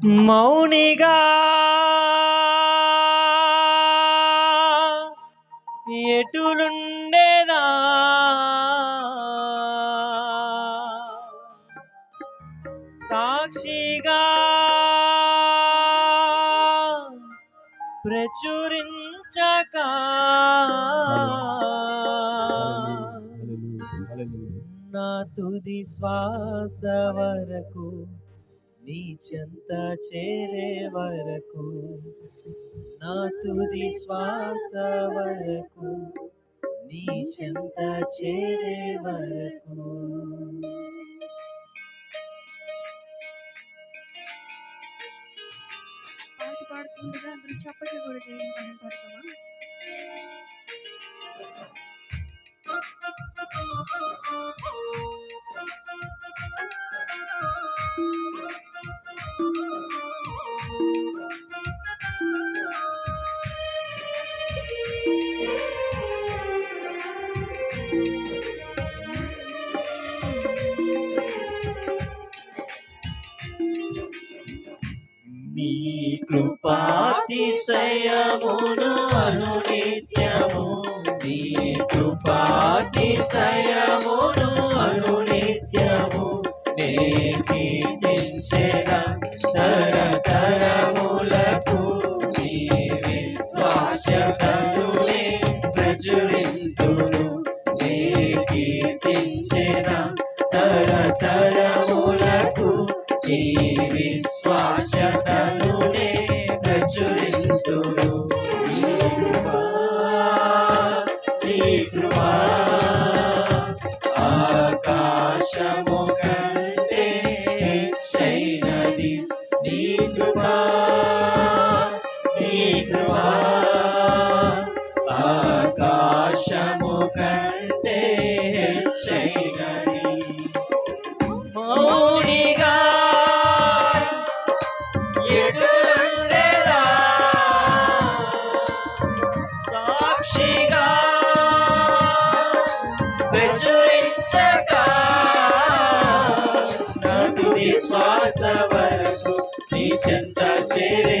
మౌనిగా ఎటులుండేదా సాక్షిగా ప్రచురించక. నా తుది శ్వాస వరకు నీ చెంత చేరే వరకు నా తుది శ్వాస వరకు నీ చెంత చేరే వరకు. పాట పాడుతుండగా అందరూ చప్పట్లు కూడా చేయండి మనం కృపాతిశయమును అనునిత్యము. నీ కృపాతిశయమును అనునిత్యము. నే కీర్తించెద తరతరములకు కృపా. ఆకాశము కంటే హెచ్చైనది మౌనిగా సాక్షిగా ప్రచురించక. తుది శ్వాస వరకు నీ చెంత చేరే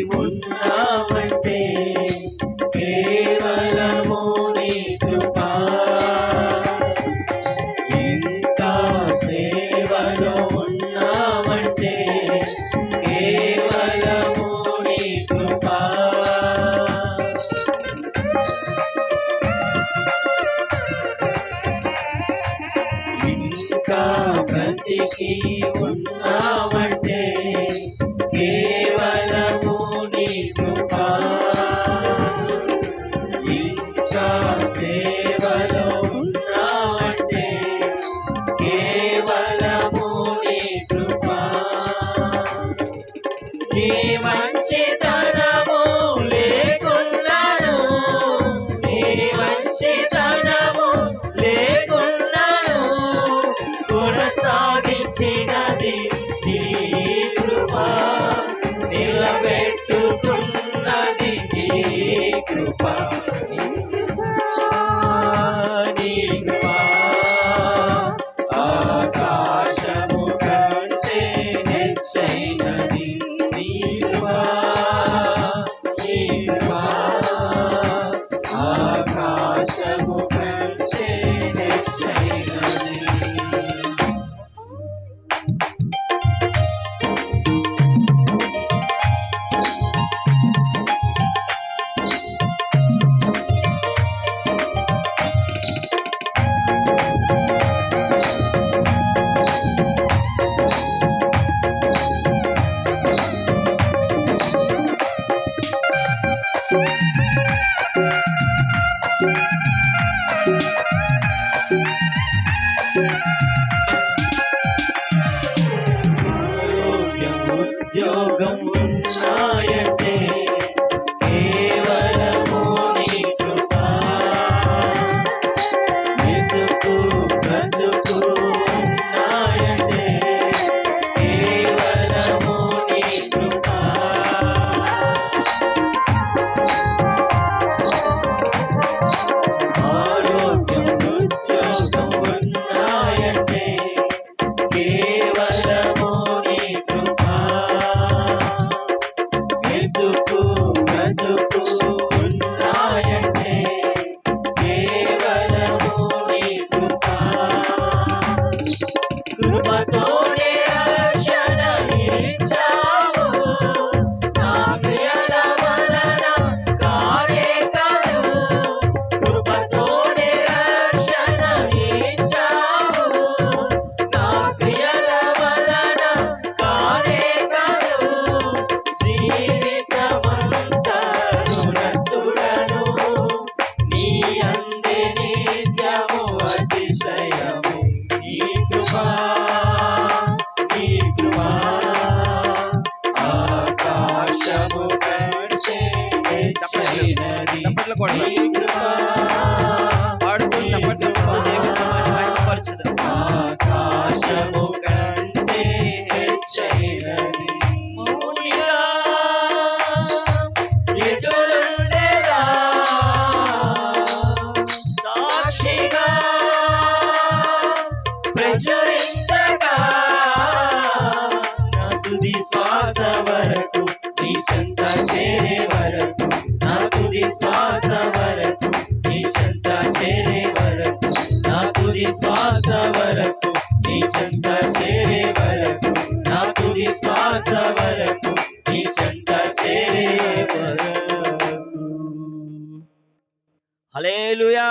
బ్రతికి ఉన్నామంటే వచ్చినది నీ కృప. నిలబెట్టుతున్నది నీ కృప. ప్రచురించగా నా తుది శ్వాస వరకు నీ చెంత చేరే వరకు నా తుది శ్వాస వరకు నీ చెంత చేరే వరకు నా తుది శ్వాస వరకు నీ చెంత చేరే వరకు నా తుది శ్వాస వరకు నీ చెంత చేరే వరకు. హల్లెలూయా.